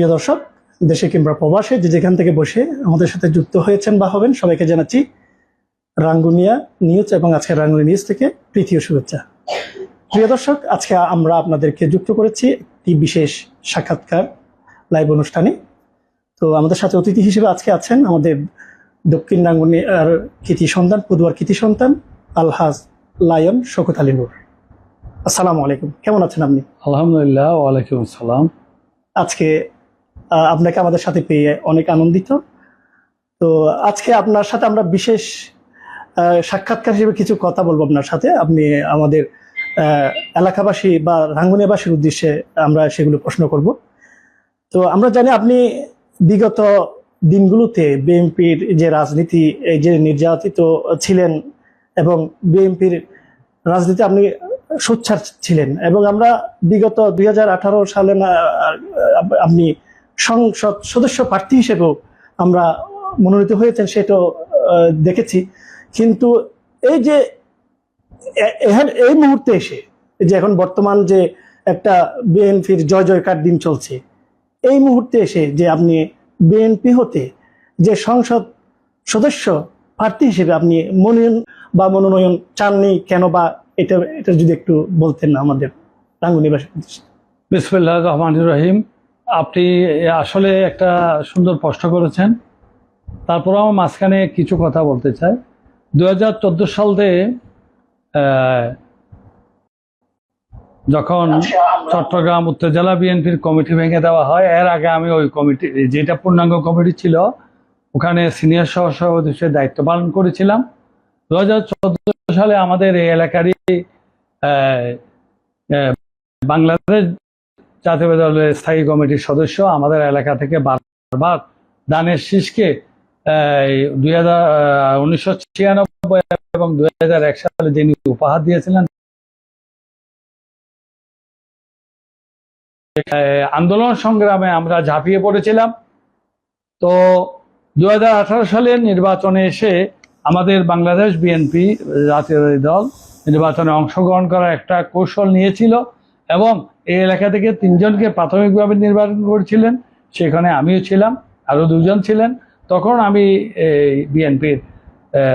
প্রিয় দর্শক দেশে কিংবা প্রবাসে যে যেখান থেকে বসে আমাদের সাথে যুক্ত হয়েছেন বা হবেন সবাইকে জানাচ্ছি রাঙ্গুনিয়া নিউজ এবং আজকের রাঙ্গুনি নিউজ থেকে তৃতীয় শুভেচ্ছা। প্রিয় দর্শক আজকে আমরা আপনাদেরকে যুক্ত করেছি একটি বিশেষ সাক্ষাৎকার লাইভ অনুষ্ঠানে। তো আমাদের সাথে অতিথি হিসেবে আজকে আছেন আমাদের দক্ষিণ রাঙ্গুনিয়ার কৃতি সন্তান পদুয়ার কৃতি সন্তান আলহাজ লায়ন শকুত আলী নূর। আসসালামু আলাইকুম। কেমন আছেন আপনি? আলহামদুলিল্লাহ ওয়ালাইকুম আসসালাম। আজকে আপনাকে আমাদের সাথে পেয়ে অনেক আনন্দিত। তো আজকে আপনার সাথে আমরা বিশেষ সাক্ষাৎকার হিসেবে কিছু কথা বলব আপনার সাথে। আপনি আমাদের এলাকাবাসী বা রাঙ্গুনিয়াবাসীর উদ্দেশ্যে আমরা সেগুলো প্রশ্ন করব। তো আমরা জানি আপনি বিগত দিনগুলোতে বিএনপির যে রাজনীতি এই যে নির্যাতিত ছিলেন এবং বিএনপির রাজনীতি আপনি সোচ্ছার ছিলেন এবং আমরা বিগত দুই হাজার আঠারো সালে না, আপনি সংসদ সদস্য প্রার্থী হিসেবেও আমরা মনোনীত হয়েছেন, সেটাও দেখেছি। কিন্তু এই যে এই মুহূর্তে এসে যে এখন বর্তমান যে একটা বিএনপির জয় জয়কার দিন চলছে, এই মুহূর্তে এসে যে আপনি বিএনপি হতে যে সংসদ সদস্য প্রার্থী হিসেবে আপনি মনোনয়ন বা মনোনয়ন চাননি কেন বা এটা এটা যদি একটু বলতেন না আমাদের রাঙ্গুনিবাসীর উদ্দেশ্যে। বিসমুল্লাহ রহমান রহিম। আপনি আসলে একটা সুন্দর প্রশ্ন করেছেন। তারপর আমার মাঝখানে কিছু কথা বলতে চাই। দু হাজার চোদ্দ সালে আহ, যখন চট্টগ্রাম উত্তর জেলা বিএনপির কমিটি ভেঙে দেওয়া হয় এর আগে আমি ওই কমিটি যেটা পূর্ণাঙ্গ কমিটি ছিল ওখানে সিনিয়র সহ সভাপতি হিসেবে দায়িত্ব পালন করেছিলাম। দু হাজার চোদ্দ সালে আমাদের এই এলাকারই বাংলাদেশ জাতীয় দলের স্থায়ী কমিটির সদস্য আমাদের এলাকা থেকে বারবার দানের শীষকে দুই হাজার উনিশশো ছিয়ানব্বই এবং দুই হাজার এক সালে যিনি উপহার দিয়েছিলেন আন্দোলন সংগ্রামে আমরা ঝাঁপিয়ে পড়েছিলাম। তো দু হাজার আঠারো সালের নির্বাচনে এসে আমাদের বাংলাদেশ বিএনপি জাতীয় দল নির্বাচনে অংশগ্রহণ করার একটা কৌশল নিয়েছিল এবং এই এলাকা থেকে তিনজনকে প্রাথমিকভাবে নির্বাচন করেছিলেন, সেখানে আমিও ছিলাম, আরও দুজন ছিলেন। তখন আমি এই বিএনপির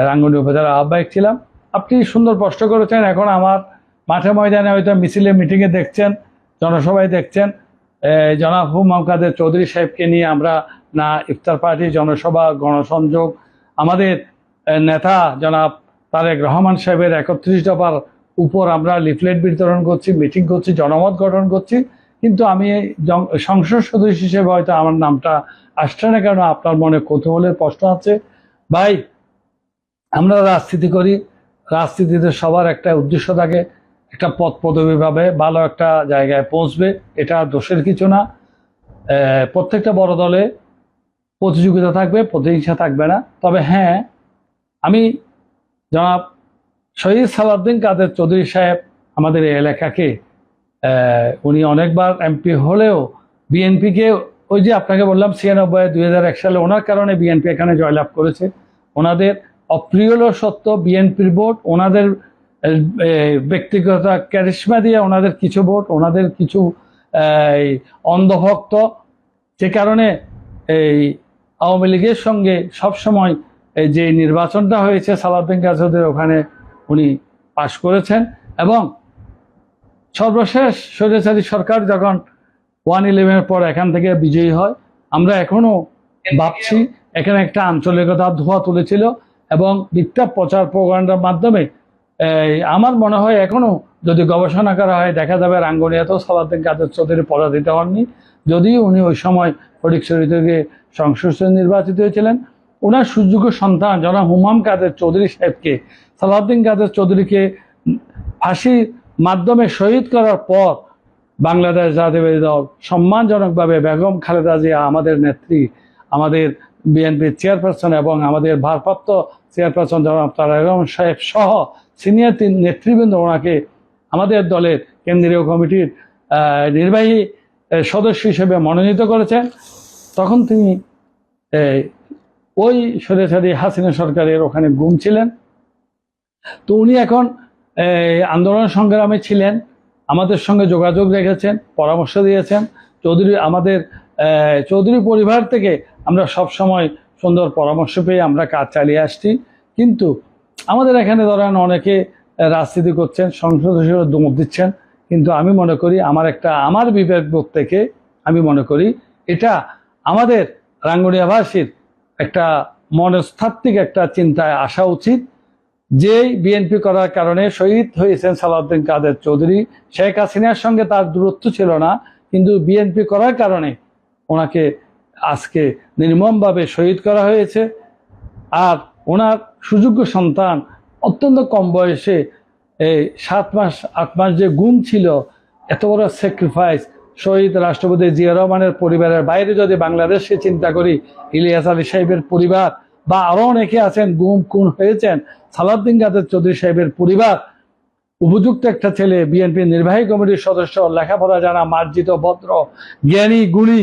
রাঙ্গুনি উপজেলার আহ্বায়ক ছিলাম। আপনি সুন্দর প্রশ্ন করেছেন, এখন আমার মাঠে ময়দানে হয়তো মিছিলে মিটিংয়ে দেখছেন, জনসভায় দেখছেন। জনাব হুমাম কাদের চৌধুরী সাহেবকে নিয়ে আমরা না ইফতার পার্টি, জনসভা, গণসংযোগ, আমাদের নেতা জনাব তারেক রহমান সাহেবের একত্রিশ দফার উপর আমরা লিফলেট বিতরণ করছি, মিটিং করছি, জনমত গঠন করছি। কিন্তু আমি সংসদ সদস্য হিসেবে হয়তো আমার নামটা আসছে না কেন আপনার মনে কৌতূহলের প্রশ্ন আছে। ভাই, আমরা রাজনীতি করি। রাজনীতিতে সবার একটা উদ্দেশ্য থাকে, একটা পদ পদবি পাবে ভালো একটা জায়গায় পৌঁছবে, এটা দোষের কিছু না। প্রত্যেকটা বড় দলে প্রতিযোগিতা থাকবে, প্রতিহিংসা থাকবে না। তবে হ্যাঁ আমি জনাব শহীদ সালাউদ্দিন কাদের চৌধুরী সাহেব আমাদের এই এলাকাকে উনি অনেকবার এমপি হলেও বিএনপিকে, ওই যে আপনাকে বললাম ছিয়ানব্বই দুই হাজার এক সালে ওনার কারণে বিএনপি এখানে জয়লাভ করেছে। ওনাদের অপ্রিয় সত্য বিএনপির ভোট, ওনাদের ব্যক্তিগত ক্যারিশমা দিয়ে ওনাদের কিছু ভোট, ওনাদের কিছু অন্ধভক্ত, যে কারণে এই আওয়ামী লীগের সঙ্গে সবসময় এই যে নির্বাচনটা হয়েছে সালাউদ্দিন কাজদের ওখানে উনি পাশ করেছেন এবং সর্বশেষ স্বৈরাচারী সরকার যখন ওয়ান ইলেভেনের পর এখান থেকে বিজয়ী হয় আমরা এখনও ভাবছি এখানে একটা আঞ্চলিকতার ধোঁয়া তুলেছিল এবং মিথ্যা প্রচার প্রোগ্রামের মাধ্যমে আমার মনে হয় এখনও যদি গবেষণা করা হয় দেখা যাবে রাঙ্গুনিয়াতেও সালাদ্দিন কাদের চৌধুরী পরাজিত হননি। যদিও উনি ওই সময় ফটিকছড়ি থেকে সংসদ নির্বাচিত হয়েছিলেন ওনার সুযোগ্য সন্তান জনাব হুমাম কাদের চৌধুরী সাহেবকে, সালাউদ্দিন কাদের চৌধুরীকে ফাঁসির মাধ্যমে শহীদ করার পর বাংলাদেশ জাতীয়বাদী দল সম্মানজনকভাবে বেগম খালেদা জিয়া আমাদের নেত্রী, আমাদের বিএনপির চেয়ারপারসন এবং আমাদের ভারপ্রাপ্ত চেয়ারপারসন জনাব রহমান সাহেব সহ সিনিয়র তিন নেতৃবৃন্দ ওনাকে আমাদের দলের কেন্দ্রীয় কমিটির নির্বাহী সদস্য হিসেবে মনোনীত করেছেন। তখন তিনি ওই সরেসারি হাসিনা সরকারের ওখানে গুম ছিলেন। তো উনি এখন আন্দোলন সংগ্রামে ছিলেন, আমাদের সঙ্গে যোগাযোগ রেখেছেন, পরামর্শ দিয়েছেন। চৌধুরী, আমাদের চৌধুরী পরিবার থেকে আমরা সব সময় সুন্দর পরামর্শ পেয়ে আমরা কাজ চালিয়ে আসছি। কিন্তু আমাদের এখানে ধরেন অনেকে রাজনীতি করছেন, সংসদ হিসেবে দমক দিচ্ছেন। কিন্তু আমি মনে করি আমার একটা, আমার বিবেক বোধ থেকে আমি মনে করি এটা আমাদের রাঙ্গুনিয়াবাসীর একটা মনস্তাত্ত্বিক একটা চিন্তায় আসা উচিত, যেই বিএনপি করার কারণে শহীদ হয়েছেন সালাউদ্দিন কাদের চৌধুরী। শেখ হাসিনার সঙ্গে তার দূরত্ব ছিল না, কিন্তু বিএনপি করার কারণে ওনাকে আজকে নির্মমভাবে শহীদ করা হয়েছে। আর ওনার সুযোগ্য সন্তান অত্যন্ত কম বয়সে, এই সাত মাস, আট মাস যে গুম ছিল, এত বড় স্যাক্রিফাইস শহীদ রাষ্ট্রপতি জিয়া রহমানের পরিবারের বাইরে যদি বাংলাদেশকে চিন্তা করি, ইলিয়াস আলী সাহেবের পরিবার বা আরও অনেকে আছেন, গুম, খুন হয়েছেন, সালাউদ্দিন কাদের চৌধুরী সাহেবের পরিবার, উপযুক্ত একটা ছেলে, বিএনপি নির্বাহী কমিটির সদস্য, লেখাপড়া জানা, মার্জিত, ভদ্র, জ্ঞানী, গুণী,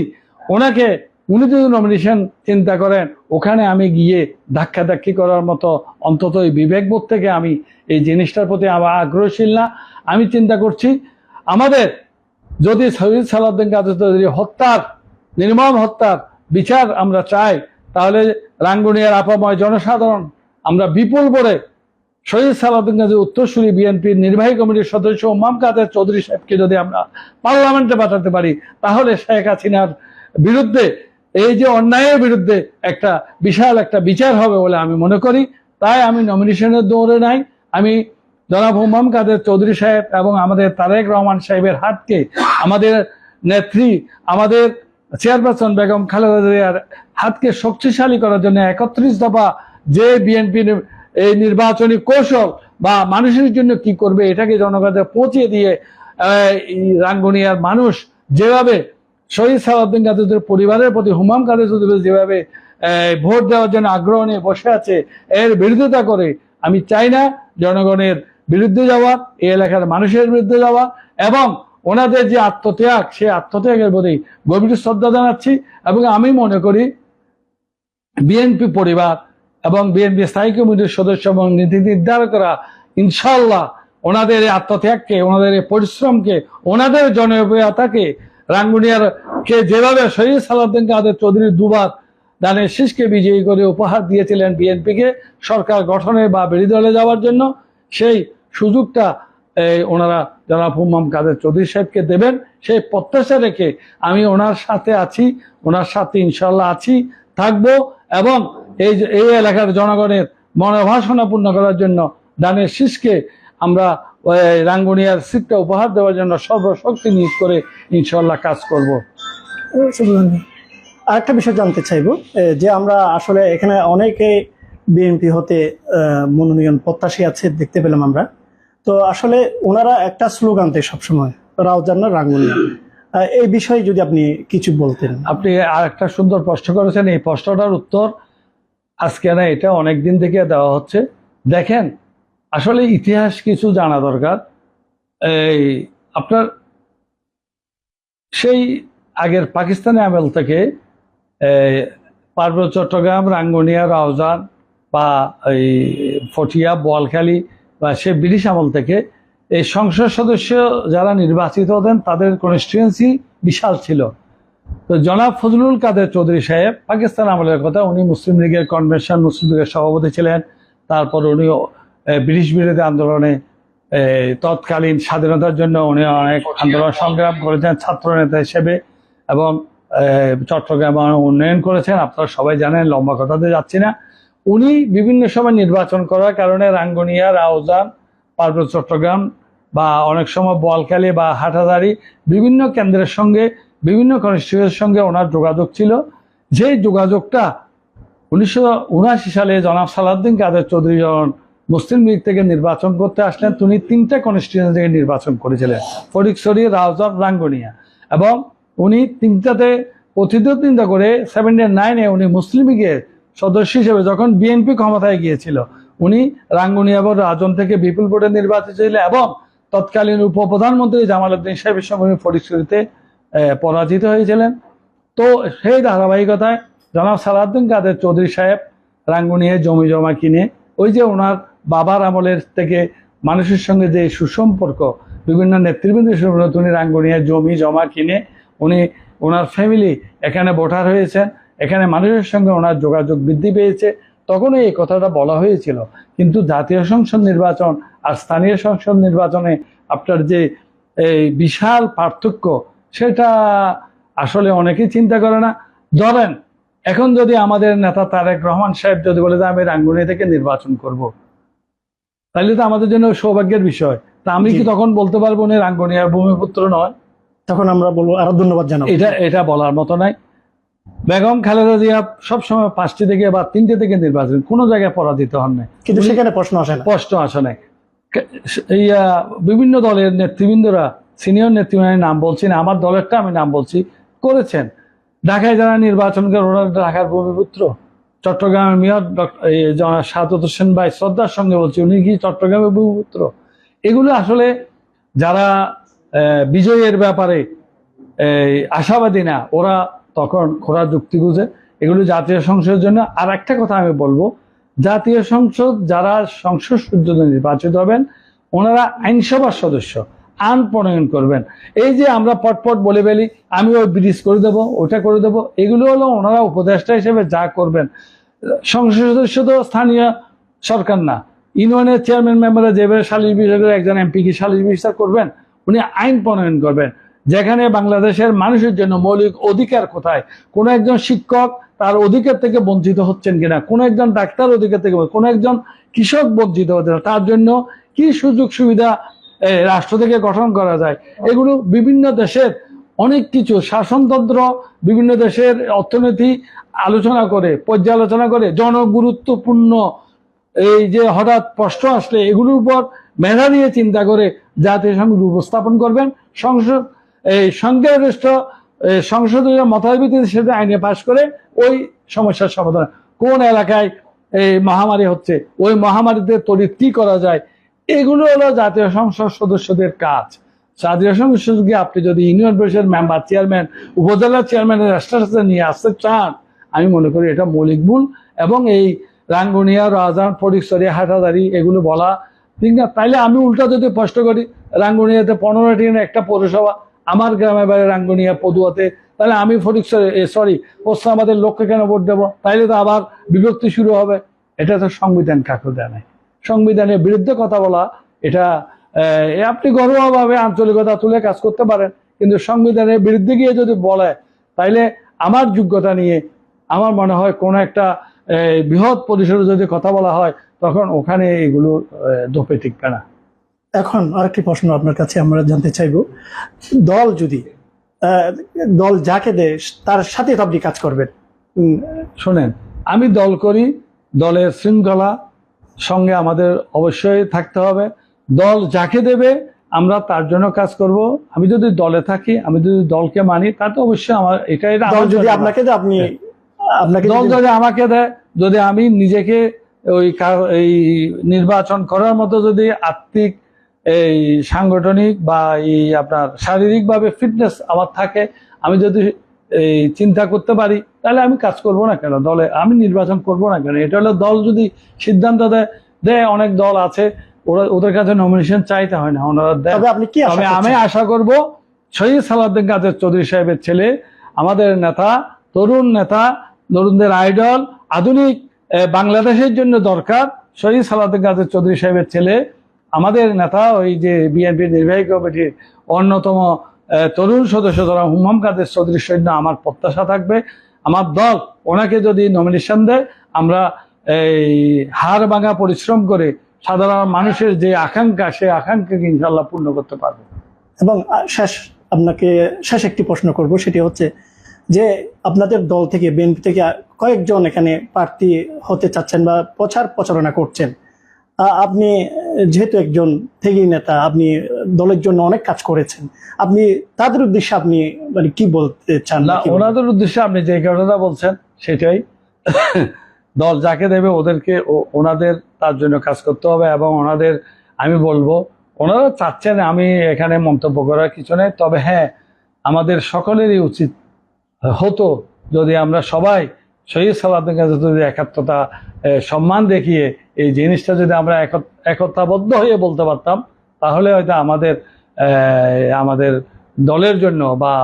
ওনাকে উনি যদি নমিনেশন চিন্তা করেন, ওখানে আমি গিয়ে ধাক্কাধাক্কি করার মতো অন্তত এই বিবেকবোধ থেকে আমি এই জিনিসটার প্রতি আমার আগ্রহশীল না। আমি চিন্তা করছি, আমাদের যদি শহীদ সালাউদ্দিন কাদের চৌধুরী হত্যার, নির্মম হত্যার বিচার আমরা চাই, তাহলে রাঙ্গুনিয়ার আপাময় জনসাধারণ, আমরা বিপুল করে শহীদ সালাউদ্দিন কাদের উত্তরসূরি বিএনপির নির্বাহী কমিটির সদস্য ওমাম কাদের চৌধুরী সাহেবকে যদি আমরা পার্লামেন্টে পাঠাতে পারি, তাহলে শেখ হাসিনার বিরুদ্ধে, এই যে অন্যায়ের বিরুদ্ধে একটা বিশাল একটা বিচার হবে বলে আমি মনে করি। তাই আমি নমিনেশনের দৌড়ে নাই। আমি জনাব হুমাম কাদের চৌধুরী সাহেব এবং আমাদের তারেক রহমান সাহেবের হাতকে আমাদের নেত্রী, আমাদের চেয়ারপারসন বেগম খালেদা জিয়ার হাতকে শক্তিশালী করার জন্য একত্রিশ দফা যে বিএনপির এই নির্বাচনী কৌশল বা মানুষের জন্য কি করবে এটাকে জনগণকে পৌঁছে দিয়ে রাঙ্গুনিয়ার মানুষ যেভাবে শহীদ সালাউদ্দিন কাদের পরিবারের প্রতি, হুমাম কাদের চৌধুরী যেভাবে ভোট দেওয়ার জন্য আগ্রহ নিয়ে বসে আছে, এর বিরোধিতা করে, আমি চাই না জনগণের বিরুদ্ধে যাওয়া, এই এলাকার মানুষের বিরুদ্ধে যাওয়া এবং ওনাদের যে আত্মত্যাগ, সেই আত্মত্যাগের প্রতি গভীর শ্রদ্ধা জানাচ্ছি এবং আমি মনে করি বিএনপি পরিবার এবং বিএনপি স্থায়ী কমিটির সদস্য এবং নীতি নির্ধারকরা ইনশাল্লাহ ওনাদের এই আত্মত্যাগকে, ওনাদের এই পরিশ্রমকে, ওনাদের জনপ্রিয়তাকে রাঙ্গুনিয়ার কে যেভাবে শহীদ সালাউদ্দিন কাদের চৌধুরী দুবার দানের শীষকে বিজয়ী করে উপহার দিয়েছিলেন বিএনপিকে সরকার গঠনে বা বিরোধী দলে যাওয়ার জন্য সেই সুযোগটা ওনারা জনাব হুম্মাম কাদের চৌধুরী সাহেবকে দেবেন। সেই প্রত্যাশা রেখে আমি ওনার সাথে আছি, ওনার সাথে ইনশাল্লাহ আছি, থাকব এবং এই এই এলাকার জনগণের মনোভাসনা পূর্ণ করার জন্য, দানের শীষকে আমরা রাঙ্গুনিয়ার সিটটা উপহার দেওয়ার জন্য সর্বশক্তি নিয়োগ করে ইনশাল্লাহ কাজ করব। আরেকটা বিষয় জানতে চাইব যে আমরা আসলে এখানে অনেকে বিএনপি হতে মনোনয়ন প্রত্যাশী আছে, দেখতে পেলাম আমরা। তো আসলে ওনারা একটা স্লোগান দেয় সবসময় রাউজান্না রাঙ্গুনিয়া এই বিষয়ে যদি আপনি কিছু বলতেন। আপনি আর একটা সুন্দর প্রশ্ন করেছেন, এই প্রশ্নটার উত্তর আজকে না, এটা অনেক দিন থেকে দেওয়া হচ্ছে। দেখেন, আসলে ইতিহাস কিছু জানা দরকার। এই আপনার সেই আগের পাকিস্তানি আমল থেকে পার্বত্য চট্টগ্রাম, রাঙ্গুনিয়া, রাউজান বা এই ফটিয়া, বোয়ালখালী বা সে ব্রিটিশ আমল থেকে এই সংসদ সদস্য যারা নির্বাচিত হতেন, তাদের কনস্টিটুয়েন্সি বিশাল ছিল। তো জনাব ফজলুল কাদের চৌধুরী সাহেব, পাকিস্তান আমলের কথা, উনি মুসলিম লীগের কনভেনশন মুসলিম লীগের সভাপতি ছিলেন। তারপর উনি ব্রিটিশ বিরোধী আন্দোলনে তৎকালীন স্বাধীনতার জন্য উনি অনেক আন্দোলন সংগ্রাম করেছেন ছাত্র নেতা হিসেবে এবং চট্টগ্রাম উন্নয়ন করেছেন। আপনারা সবাই জানেন, লম্বা কথাতে যাচ্ছি না। উনি বিভিন্ন সময় নির্বাচন করার কারণে রাঙ্গুনিয়া, রাউজান, পার্বত্য চট্টগ্রাম বা অনেক সময় বোয়ালখালী বা হাটাদারি বিভিন্ন কেন্দ্রের সঙ্গে, বিভিন্ন কনস্টিটিউয়ের সঙ্গে ওনার যোগাযোগ ছিল। যে যোগাযোগটা উনিশশো উনআশি সালে জনাব সালাউদ্দিন কাদের চৌধুরী যখন মুসলিম লীগ থেকে নির্বাচন করতে আসলেন, তিনি তিনটা কনস্টিটিউয়েন্সি থেকে নির্বাচন করেছিলেন ফরিকছড়ি রাউজান, রাঙ্গুনিয়া। এবং উনি তিনটাতে প্রতিদ্বন্দ্বিতা করে সেভেন্টি নাইনে উনি মুসলিম লীগের সদস্য হিসেবে যখন বিএনপি ক্ষমতায় গিয়েছিল, উনি রাঙ্গুনিয়া এবং রাজন থেকে বিপুল ভোটে নির্বাচিত ছিলেন এবং তৎকালীন উপপ্রধানমন্ত্রী জামাল উদ্দিন সাহেবের সঙ্গে উনি পরাজিত হয়েছিলেন। তো সেই ধারাবাহিকতায় জনাব সালাউদ্দিন কাদের চৌধুরী সাহেব রাঙ্গুনিয়ে জমি জমা কিনে, ওই যে ওনার বাবার আমলের থেকে মানুষের সঙ্গে যে সুসম্পর্ক, বিভিন্ন নেতৃবৃন্দের সঙ্গে উনি রাঙ্গুনিয়া জমি জমা কিনে, উনি ওনার ফ্যামিলি এখানে ভোটার হয়েছেন। এখানে মানুষের সঙ্গে ওনার যোগাযোগ বৃদ্ধি পেয়েছে। তখনও এই কথাটা বলা হয়েছিল। কিন্তু জাতীয় সংসদ নির্বাচন আর স্থানীয় সংসদ নির্বাচনে আপনার যে এই বিশাল পার্থক্য সেটা আসলে অনেকেই চিন্তা করে না। ধরেন এখন যদি আমাদের নেতা তারেক রহমান সাহেব যদি বলে যে আমি রাঙ্গুনি থেকে নির্বাচন করব। তাহলে তো আমাদের জন্য সৌভাগ্যের বিষয়। তা আমি কি তখন বলতে পারব উনি রাঙ্গুনিয়ার ভূমিপুত্র নয়? তখন আমরা বলব আরও ধন্যবাদ জানাব। এটা এটা বলার মতো নাই। বেগম খালেদা জিয়া সবসময় পাঁচটি থেকে বা তিনটে থেকে নির্বাচন কোনো জায়গায় পরাজিত হন নাই। কিন্তু সেখানে প্রশ্ন আসে না। স্পষ্ট আসে কে- এই বিভিন্ন দলের নেতৃবৃন্দরা সিনিয়র নেতৃবৃন্দের নাম বলছি না আমার দলেরটা আমি নাম বলছি করেছেন। ঢাকায় যারা নির্বাচন করে ওরা ঢাকার ভূমিপুত্র চট্টগ্রামের মেয়র ডক্টর সাদত হোসেন ভাই শ্রদ্ধার সঙ্গে বলছি উনি কি চট্টগ্রামের ভূমিপুত্র এগুলো আসলে যারা বিজয়ের ব্যাপারে আশাবাদী না ওরা তখন খোরা যুক্তি বুঝে। এগুলো জাতীয় সংসদের জন্য আর একটা কথা আমি বলব। জাতীয় সংসদ যারা সংসদ সদস্য নির্বাচিত হবেন, ওনারা আইনসভার সদস্য আইন প্রণয়ন করবেন। এই যে আমরা পটপট বলে ফেলি, আমি ওই ব্রিজ করে দেব ওটা করে দেব, এগুলো হলো ওনারা উপদেষ্টা হিসেবে যা করবেন। সংসদ সদস্য তো স্থানীয় সরকার না। ইউনিয়নের চেয়ারম্যান মেম্বাররা যেভাবে সালিশ বিভাগের একজন এমপি কি সালিশ বিচার করবেন? উনি আইন প্রণয়ন করবেন। যেখানে বাংলাদেশের মানুষের জন্য মৌলিক অধিকার কোথায়? কোন একজন শিক্ষক তার অধিকার থেকে বঞ্চিত হচ্ছেন কিনা? কোন একজন ডাক্তার অধিকার থেকে কোন একজন কৃষক বঞ্চিত হচ্ছে না? তার জন্য কি সুযোগ সুবিধা রাষ্ট্র থেকে গঠন করা যায়? এগুলো বিভিন্ন দেশের অনেক কিছু শাসনতন্ত্র বিভিন্ন দেশের অর্থনীতি আলোচনা করে, পর্যালোচনা করে, জনগুরুত্বপূর্ণ এই যে হঠাৎ প্রশ্ন আসলে এগুলোর উপর মেধা দিয়ে চিন্তা করে জাতীয় সংসদ উপস্থাপন করবেন। সংসদ এই সংখ্যাগরিষ্ঠ সংসদীয় মতার ভিত্তিতে সেটা আইনে পাশ করে ওই সমস্যার সমাধান। কোন এলাকায় এই মহামারী হচ্ছে, ওই মহামারীতে তড়িৎ কি করা যায়, এগুলো হলো জাতীয় সংসদ সদস্যদের কাজ। জাতীয় সংসদকে আপনি যদি ইউনিয়ন পরিষদ মেম্বার, চেয়ারম্যান, উপজেলা চেয়ারম্যানের রাষ্ট্রের নিয়ে আসতে চান, আমি মনে করি এটা মৌলিক ভুল এবং এই রাঙ্গুনিয়া, রাজান ফটিকছড়ি হাটাদারি এগুলো বলা ঠিক না। তাইলে আমি উল্টা যদি স্পষ্ট করি, রাঙ্গুনিয়াতে পনেরোটি একটা পৌরসভা আমার গ্রামের বাড়ি রাঙ্গনিয়া, পদুয়াতে। তাহলে আমি ফটিকছড়ি সরি পশ্চিমাবাদের লোককে কেন ভোট দেবো? তাইলে তো আবার বিভক্তি শুরু হবে। এটা তো সংবিধান কাকে দেয় নাই। সংবিধানের বিরুদ্ধে কথা বলা, এটা আপনি ঘরোয়াভাবে আঞ্চলিকতা তুলে কাজ করতে পারেন। কিন্তু সংবিধানের বিরুদ্ধে গিয়ে যদি বলে, তাইলে আমার যোগ্যতা নিয়ে আমার মনে হয় কোনো একটা বৃহৎ পরিসরে যদি কথা বলা হয়, তখন ওখানে এগুলো দোপে টিকবে না। এখন আরেকটি প্রশ্ন আপনার কাছে আমরা জানতে চাইব। দল যদি দল যাকে দেয় তার সাথে আপনি কাজ করবেন। শোনেন আমি দল করি দলের শৃঙ্খলা সঙ্গে আমাদের অবশ্যই থাকতে হবে। দল যাকে দেবে আমরা তার জন্য কাজ করব। আমি যদি দলে থাকি আমি যদি দলকে মানি তা তো অবশ্যই আমার এটা এটা দল যদি আপনাকে দেয় আপনি আপনাকে দল যদি- আমাকে দেয় যদি আমি নিজেকে ওই এই নির্বাচন করার মতো যদি আর্থিক এই সাংগঠনিক বা এই আপনার শারীরিকভাবে ফিটনেস আমার থাকে আমি যদি এই চিন্তা করতে পারি তাহলে আমি কাজ করব না কেন? দলে আমি নির্বাচন করব না কেন? এটা হলো দল যদি সিদ্ধান্ত দেয় দেয় অনেক দল আছে ওরা ওদের কাছে নমিনেশন চাইতে হয় না ওনারা দেয়। তবে আমি আশা করব শহীদ সালাউদ্দিন কাদের চৌধুরী সাহেবের ছেলে আমাদের নেতা তরুণ নেতা তরুণদের আইডল আধুনিক বাংলাদেশের জন্য দরকার শহীদ সালাউদ্দিন কাদের চৌধুরী সাহেবের ছেলে আমাদের নেতা ওই যে বিএনপির নির্বাহী কমিটির অন্যতম তরুণ সদস্য যারা হুমাম কাদের চৌধুরীর সৈন্য আমার প্রত্যাশা থাকবে। আমার দল ওনাকে যদি নমিনেশন দেয়, আমরা এই হাড় ভাঙা পরিশ্রম করে সাধারণ মানুষের যে আকাঙ্ক্ষা, সেই আকাঙ্ক্ষাকে ইনশাল্লাহ পূর্ণ করতে পারব। এবং শেষ আপনাকে শেষ একটি প্রশ্ন করব, সেটি হচ্ছে যে আপনাদের দল থেকে, বিএনপি থেকে কয়েকজন এখানে প্রার্থী হতে চাচ্ছেন বা প্রচার প্রচারণা করছেন। আপনি যেহেতু একজন থেকেই নেতা আপনি দলের জন্য অনেক কাজ করেছেন। আপনি তাদের উদ্দেশ্যে আপনি মানে কি বলতে চান না? ওনাদের উদ্দেশ্যে আপনি যে কথাটা বলছেন সেটাই। দল যাকে দেবে ওদেরকে ওনাদের তার জন্য কাজ করতে হবে এবং ওনাদের আমি বলব ওনারা চাচ্ছেন আমি এখানে মন্তব্য করার কিছু নেই। তবে হ্যাঁ আমাদের সকলেরই উচিত হতো যদি আমরা সবাই শহীদ সালাদের কাছে যদি একাত্মতা সম্মান দেখিয়ে এই জিনিসটা যদি আমরা একতাবদ্ধ হয়ে বলতে পারতাম তাহলে হয়তো আমাদের আমাদের দলের জন্য বা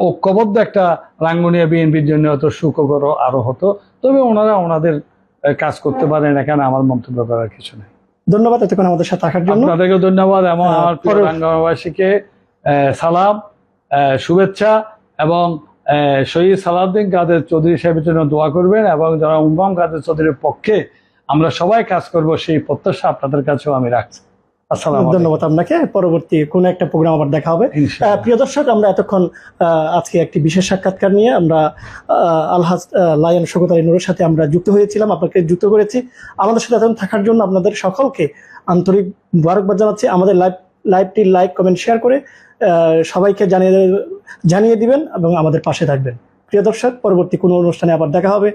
ঐক্যবদ্ধ একটা রাঙ্গুনিয়া বিএনপির জন্য হতো সুখকর আরও হতো। তবে ওনারা ওনাদের কাজ করতে পারেন এখানে আমার মন্তব্য করার কিছু নেই। ধন্যবাদ এতক্ষণ আমাদের সাথে থাকার জন্য। আপনাদেরকে ধন্যবাদ এবং আমার প্রিয় পরে- রাঙ্গামাবাসীকে সালাম আহ, শুভেচ্ছা এবং শহীদ সালাউদ্দিন কাদের চৌধুরী সাহেবের জন্য দোয়া করবেন এবং যারা উম্মাম কাদের চৌধুরীর পক্ষে আমরা সবাই কাজ করব সেই প্রত্যাশা আপনাদের কাছেও আমি রাখছি। ধন্যবাদ আপনাকে। পরবর্তী কোন একটা প্রোগ্রাম আবার দেখা হবে। প্রিয় দর্শক আমরা এতক্ষণ আজকে একটি বিশেষ সাক্ষাৎকার নিয়ে আমরা আলহাজ লায়ন শোকত আলী নুরের সাথে আমরা যুক্ত হয়েছিলাম আপনাকে যুক্ত করেছি। আমাদের সাথে এতক্ষণ থাকার জন্য আপনাদের সকলকে আন্তরিক মুবারকবাদ জানাচ্ছি। আমাদের লাইভ লাইভটি লাইক কমেন্ট শেয়ার করে সবাইকে জানিয়ে জানিয়ে দিবেন এবং আমাদের পাশে থাকবেন। প্রিয় দর্শক পরবর্তী কোনো অনুষ্ঠানে আবার দেখা হবে।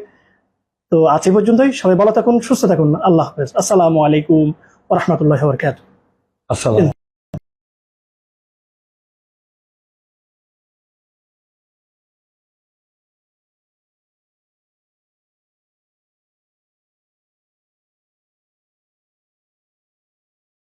তো আজ এই পর্যন্তই। সবাই ভালো থাকুন, সুস্থ থাকুন। আল্লাহ হাফেজ। আসসালামু আলাইকুম রহমতুল্লাহ বরকাত আসসালাম